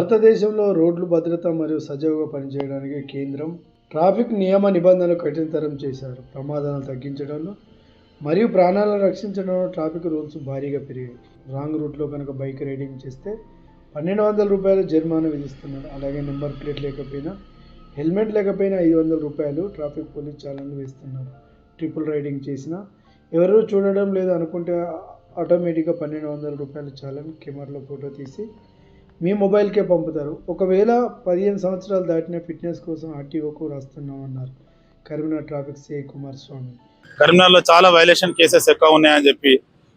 భారతదేశంలో రోడ్లు భద్రత మరియు సజావుగా పనిచేయడానికి కేంద్రం ట్రాఫిక్ నియమ నిబంధనలు కఠినతరం చేశారు. ప్రమాదాలను తగ్గించడంలో మరియు ప్రాణాలను రక్షించడంలో ట్రాఫిక్ రూల్స్ భారీగా పెరిగాయి. రాంగ్ రూట్లో కనుక బైక్ రైడింగ్ చేస్తే పన్నెండు వందల రూపాయలు జరిమానా విధిస్తున్నారు. అలాగే నెంబర్ ప్లేట్ లేకపోయినా హెల్మెట్ లేకపోయినా ఐదు వందల రూపాయలు ట్రాఫిక్ పోలీస్ చాలన్లు వేస్తున్నారు. ట్రిపుల్ రైడింగ్ చేసినా ఎవరు చూడడం లేదు అనుకుంటే ఆటోమేటిక్గా పన్నెండు వందల రూపాయలు చాలని కెమెరాలో ఫోటో తీసి మీ మొబైల్కే పంపుతారు. ఒకవేళ పదిహేను సంవత్సరాలు దాటిన ఫిట్నెస్ కోసం ఆర్టీఓకు రాస్తున్నామన్నారు. కరీంనగర్ ట్రాఫిక్ సిఐ కుమార్ స్వామి కరీంనగర్లో చాలా వైలేషన్ కేసెస్ ఎక్కువ ఉన్నాయని చెప్పి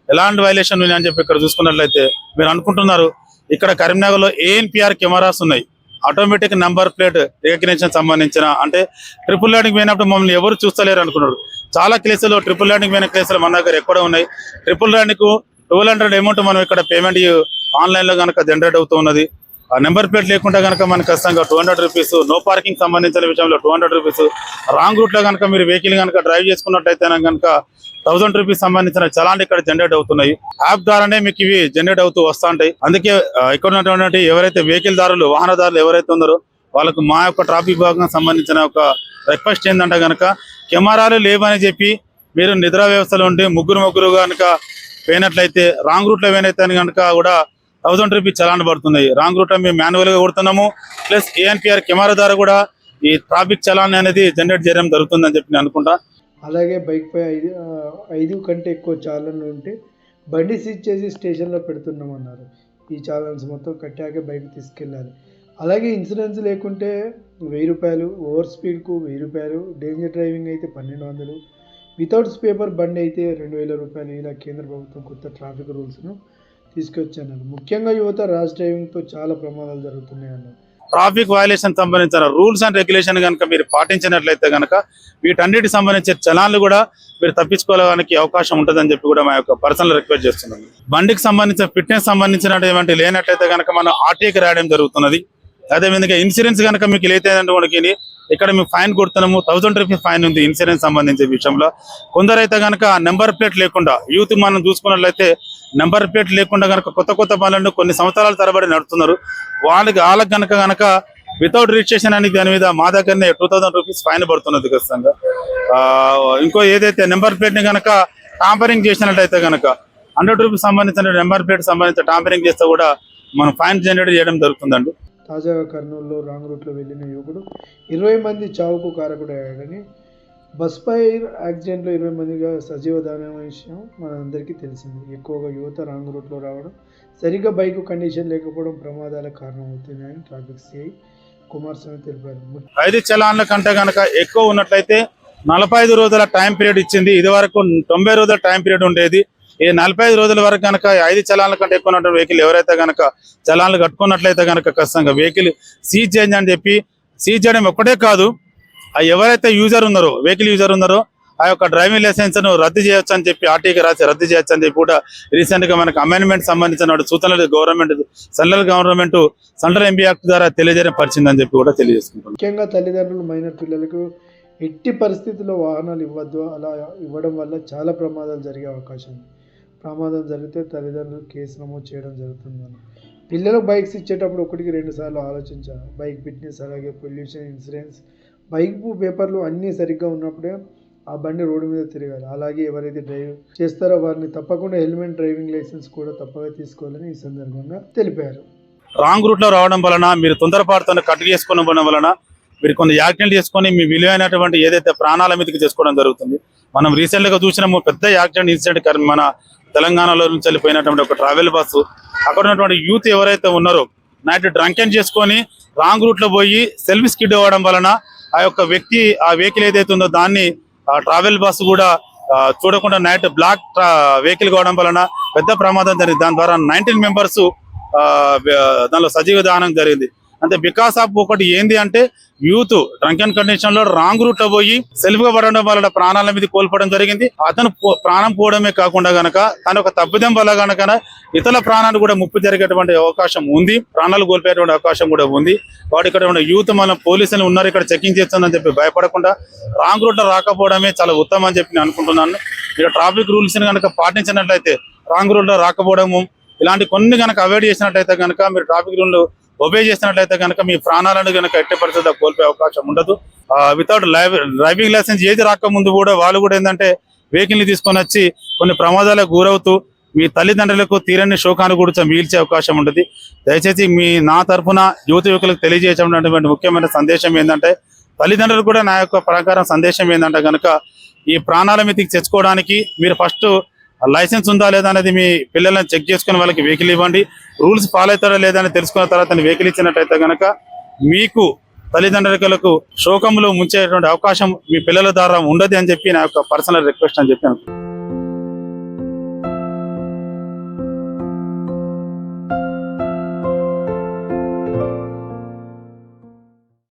ఎలాంటి వైలేషన్ ఉన్నాయని చెప్పి ఇక్కడ చూసుకున్నట్లయితే మీరు అనుకుంటున్నారు ఇక్కడ కరీంనగర్లో ఏఎన్పిఆర్ కెమెరాస్ ఉన్నాయి. ఆటోమేటిక్ నంబర్ ప్లేట్ రికగ్నేషన్ సంబంధించిన అంటే ట్రిపుల్ ల్యాండింగ్ పోయినప్పుడు మమ్మల్ని ఎవరు చూస్తలేరు అనుకున్నారు. చాలా కేసులు ట్రిపుల్ ల్యాండింగ్ పోయిన కేసులు మన దగ్గర ఎక్కడ ఉన్నాయి. Triple landing twelve hundred amount మనం ఇక్కడ పేమెంట్ ఆన్లైన్లో కనుక జనరేట్ అవుతూ ఉన్నది. ఆ నెంబర్ ప్లేట్ లేకుండా కనుక మనకు ఖచ్చితంగా two hundred rupees no parking సంబంధించిన విషయంలో టూ హండ్రెడ్ రూపీస్ రాంగ్ రూట్లో కనుక మీరు వెహికల్ కనుక డ్రైవ్ చేసుకున్నట్టయితే కనుక థౌసండ్ రూపీస్ సంబంధించిన చలాన్లు ఇక్కడ జనరేట్ అవుతున్నాయి. యాప్ ద్వారానే మీకు ఇవి జనరేట్ అవుతూ వస్తూ ఉంటాయి అందుకే ఇక్కడ ఉన్నటువంటి ఎవరైతే వెహికల్ దారులు వాహనదారులు ఎవరైతే ఉన్నారో వాళ్ళకు మా యొక్క ట్రాఫిక్ విభాగం సంబంధించిన ఒక రిక్వెస్ట్ ఏంటంటే కనుక కెమెరాలు లేవని చెప్పి మీరు నిద్ర వ్యవస్థలో ఉండి ముగ్గురు ముగ్గురు కనుక పోయినట్లయితే రాంగ్ రూట్లో పోయినైతే కనుక కూడా థౌసండ్ రూపీస్ చలాన్ పడుతున్నాయి రాంగ్ రూట్ మేము మాన్యువల్గా కొడుతున్నాము. ప్లస్ ఏఎన్పిఆర్ కెమెరా ద్వారా కూడా ఈ ట్రాఫిక్ చలాన్ అనేది జనరేట్ చేయడం జరుగుతుందని చెప్పి నేను అనుకుంటా. అలాగే బైక్పై ఐదు ఐదు కంటే ఎక్కువ చాలన్లు ఉంటే బండి సీజ్ చేసి స్టేషన్లో పెడుతున్నామన్నారు. ఈ చాలన్స్ మొత్తం కట్టాకే బైక్ తీసుకెళ్ళాలి. అలాగే ఇన్సూరెన్స్ లేకుంటే వెయ్యి రూపాయలు ఓవర్ స్పీడ్కు వెయ్యి రూపాయలు డేంజర్ డ్రైవింగ్ అయితే పన్నెండు వందలు. వితౌట్ పేపర్ బండి అయితే రెండు వేల రూపాయలు. ఇలా కేంద్ర ప్రభుత్వం కొత్త ట్రాఫిక్ రూల్స్ను తీసుకొచ్చాను. ముఖ్యంగా యువత ర్యాష్ డ్రైవింగ్తో చాలా ప్రమాదాలు జరుగుతున్నాయి ట్రాఫిక్ వయలేషన్ సంబంధించిన రూల్స్ అండ్ రెగ్యులేషన్ కనుక మీరు పాటించినట్లయితే కనుక వీటన్నిటి సంబంధించిన చలాన్లు కూడా మీరు తప్పించుకోవడానికి అవకాశం ఉంటుందని చెప్పి కూడా మా యొక్క పర్సనల్ రిక్వెస్ట్ చేస్తున్నాను బండికి సంబంధించిన ఫిట్నెస్ సంబంధించినటువంటి లేనట్లయితే కనుక మనం ఆర్టీకి రాయడం జరుగుతున్నది. అదేవిధంగా ఇన్సూరెన్స్ కనుక మీకు లేదంటే మనకి ఇక్కడ మేము ఫైన్ కొడుతున్నాము. థౌసండ్ రూపీస్ ఫైన్ ఉంది ఇన్సూరెన్స్ సంబంధించిన విషయంలో. కొందరైతే కనుక నెంబర్ ప్లేట్ లేకుండా యూత్ మనం చూసుకున్నట్లయితే నెంబర్ ప్లేట్ లేకుండా కనుక కొత్త కొత్త పనులను కొన్ని సంవత్సరాల తరబడి నడుపుతున్నారు. వాళ్ళకి వాళ్ళకి కనుక కనుక వితౌట్ రిజిస్ట్రేషన్ అనేది దాని మీద మా దగ్గరనే టూ థౌసండ్ రూపీస్ ఫైన్ పడుతున్నది ఖచ్చితంగా. ఆ, ఇంకో ఏదైతే నెంబర్ ప్లేట్ని కనుక టాంపరింగ్ చేసినట్టయితే కనుక హండ్రెడ్ రూపీస్ సంబంధించిన నెంబర్ ప్లేట్ సంబంధించిన టాంపరింగ్ చేస్తే కూడా మనం ఫైన్ జనరేట్ చేయడం జరుగుతుందండి. తాజాగా కర్నూలులో రాంగ్ రూట్లో వెళ్ళిన యువకుడు ఇరవై మంది చావుకు కారకుడయ్యాడని బస్ పై యాక్సిడెంట్లో ఇరవై మందిగా సజీవ దానం విషయం మనందరికీ తెలిసింది. ఎక్కువగా యువత రాంగ్ రూట్లో రావడం సరిగ్గా బైక్ కండిషన్ లేకపోవడం ప్రమాదాల కారణమవుతున్నాయని ట్రాఫిక్ సిఐ కుమారస్వామి తెలిపారు. ఐదు చలాన్ల కంటే కనుక ఎక్కువ ఉన్నట్లయితే నలభై ఐదు రోజుల టైం పీరియడ్ ఇచ్చింది. ఇది వరకు తొంభై రోజుల టైం పీరియడ్ ఉండేది. ఈ నలభై ఐదు రోజుల వరకు కనుక ఐదు చలాన్ల కంటే ఎక్కువ ఉన్నటువంటి వెహికల్ ఎవరైతే కనుక చలాన్లు కట్టుకున్నట్లయితే కనుక ఖచ్చితంగా వెహికల్ సీజ్ చేయండి అని చెప్పి సీజ్ చేయడం ఒక్కటే కాదు ఆ ఎవరైతే యూజర్ ఉన్నారో వెహికల్ యూజర్ ఉన్నారో ఆ యొక్క డ్రైవింగ్ లైసెన్స్ను రద్దు చేయొచ్చు అని చెప్పి ఆర్టీకి రాసి రద్దు చేయొచ్చు అని చెప్పి కూడా రీసెంట్గా మనకు అమెండ్మెంట్ సంబంధించిన సూచనలు government central government central MP act ద్వారా తెలియజేయడం పరిచిందని చెప్పి కూడా తెలియజేసుకుంటాం ముఖ్యంగా తల్లిదండ్రులు మైనర్ పిల్లలకు ఎట్టి పరిస్థితుల్లో వాహనాలు ఇవ్వద్దు అలా ఇవ్వడం వల్ల చాలా ప్రమాదాలు జరిగే అవకాశం ఉంది. ప్రమాదం జరిగితే తల్లిదండ్రులు కేసు నమోదు చేయడం జరుగుతుందని. పిల్లలకు బైక్స్ ఇచ్చేటప్పుడు ఒకటికి రెండు సార్లు ఆలోచించాలి. బైక్ ఫిట్నెస్ అలాగే పొల్యూషన్ ఇన్సూరెన్స్ బైక్ పేపర్లు అన్నీ సరిగ్గా ఉన్నప్పుడే ఆ బండి రోడ్డు మీద తిరగాలి. అలాగే ఎవరైతే డ్రైవ్ చేస్తారో వారిని తప్పకుండా హెల్మెట్ డ్రైవింగ్ లైసెన్స్ కూడా తప్పగా తీసుకోవాలని ఈ సందర్భంగా తెలిపారు. రాంగ్ రూట్లో రావడం వలన మీరు తొందరపాటుతో కట్ చేసుకోవడం వలన మీరు కొన్ని యాక్సిడెంట్ చేసుకొని మీ విలువైనటువంటి ఏదైతే ప్రాణాల మీదకి చేసుకోవడం జరుగుతుంది. మనం రీసెంట్గా చూసినాము పెద్ద యాక్సిడెంట్ ఇన్సిడెంట్ మన తెలంగాణలో నుంచి వెళ్ళిపోయినటువంటి ఒక ట్రావెల్ బస్సు అక్కడ ఉన్నటువంటి యూత్ ఎవరైతే ఉన్నారో నైట్ డ్రంకెన్ చేసుకొని రాంగ్ రూట్లో పోయి సెల్ఫ్ స్కిడ్ అవ్వడం వలన ఆ యొక్క వ్యక్తి ఆ వెహికల్ ఏదైతే ఉందో దాన్ని ఆ ట్రావెల్ బస్సు కూడా చూడకుండా నైట్ బ్లాక్ వెహికల్ కావడం వలన పెద్ద ప్రమాదం జరిగింది. దాని ద్వారా నైన్టీన్ మెంబర్స్ దానిలో సజీవ దానం జరిగింది. అంటే బికాస్ ఆఫ్ ఒకటి ఏంది అంటే యూత్ డ్రంకెన్ కండిషన్లో రాంగ్ రూట్లో పోయి సెల్ఫ్గా పడడం వల్ల ప్రాణాల మీద కోల్పోవడం జరిగింది. అతను ప్రాణం పోవడమే కాకుండా గనక తన ఒక తప్పిదం వల్ల గనక ఇతర ప్రాణాలు కూడా ముప్పు జరిగేటువంటి అవకాశం ఉంది. ప్రాణాలు కోల్పోయేటువంటి అవకాశం కూడా ఉంది. వాడు ఇక్కడ ఉన్న యూత్ మన పోలీసులు ఉన్నారు ఇక్కడ చెకింగ్ చేస్తుందని చెప్పి భయపడకుండా రాంగ్ రూట్లో రాకపోవడమే చాలా ఉత్తమం అని చెప్పి నేను అనుకుంటున్నాను. ఇక్కడ ట్రాఫిక్ రూల్స్ని కనుక పాటించినట్లయితే రాంగ్ రూట్లో రాకపోవడము ఇలాంటి కొన్ని కనుక అవాయిడ్ చేసినట్టయితే కనుక మీరు ట్రాఫిక్ రూల్ ఒబే చేసినట్లయితే కనుక మీ ప్రాణాలను కనుక ఎట్టి పరిస్థితి కోల్పోయే అవకాశం ఉండదు. వితౌట్ డ్రైవింగ్ లైసెన్స్ ఏది రాకముందు కూడా వాళ్ళు కూడా ఏంటంటే వెహికల్ని తీసుకొని వచ్చి కొన్ని ప్రమాదాలకు గురవుతూ మీ తల్లిదండ్రులకు తీరని శోకాన్ని కూడా మిగిల్చే అవకాశం ఉంటుంది దయచేసి మీ నా తరఫున యువత యువకులకు తెలియజేసేటువంటి ముఖ్యమైన సందేశం ఏంటంటే తల్లిదండ్రులు కూడా నా యొక్క ప్రకారం సందేశం ఏంటంటే కనుక ఈ ప్రాణాల మీదకి తెచ్చుకోవడానికి మీరు ఫస్ట్ లైసెన్స్ ఉందా లేదా అనేది మీ పిల్లలను చెక్ చేసుకుని వాళ్ళకి వెహికల్ ఇవ్వండి రూల్స్ ఫాలో అవుతారా లేదా అని తెలుసుకున్న తర్వాత వెహికల్ ఇచ్చినట్టయితే కనుక మీకు తల్లిదండ్రులకు శోకంలో ముంచేటువంటి అవకాశం మీ పిల్లల ద్వారా ఉండదు అని చెప్పి నా యొక్క పర్సనల్ రిక్వెస్ట్ అని చెప్పి అనుకుంటున్నాను.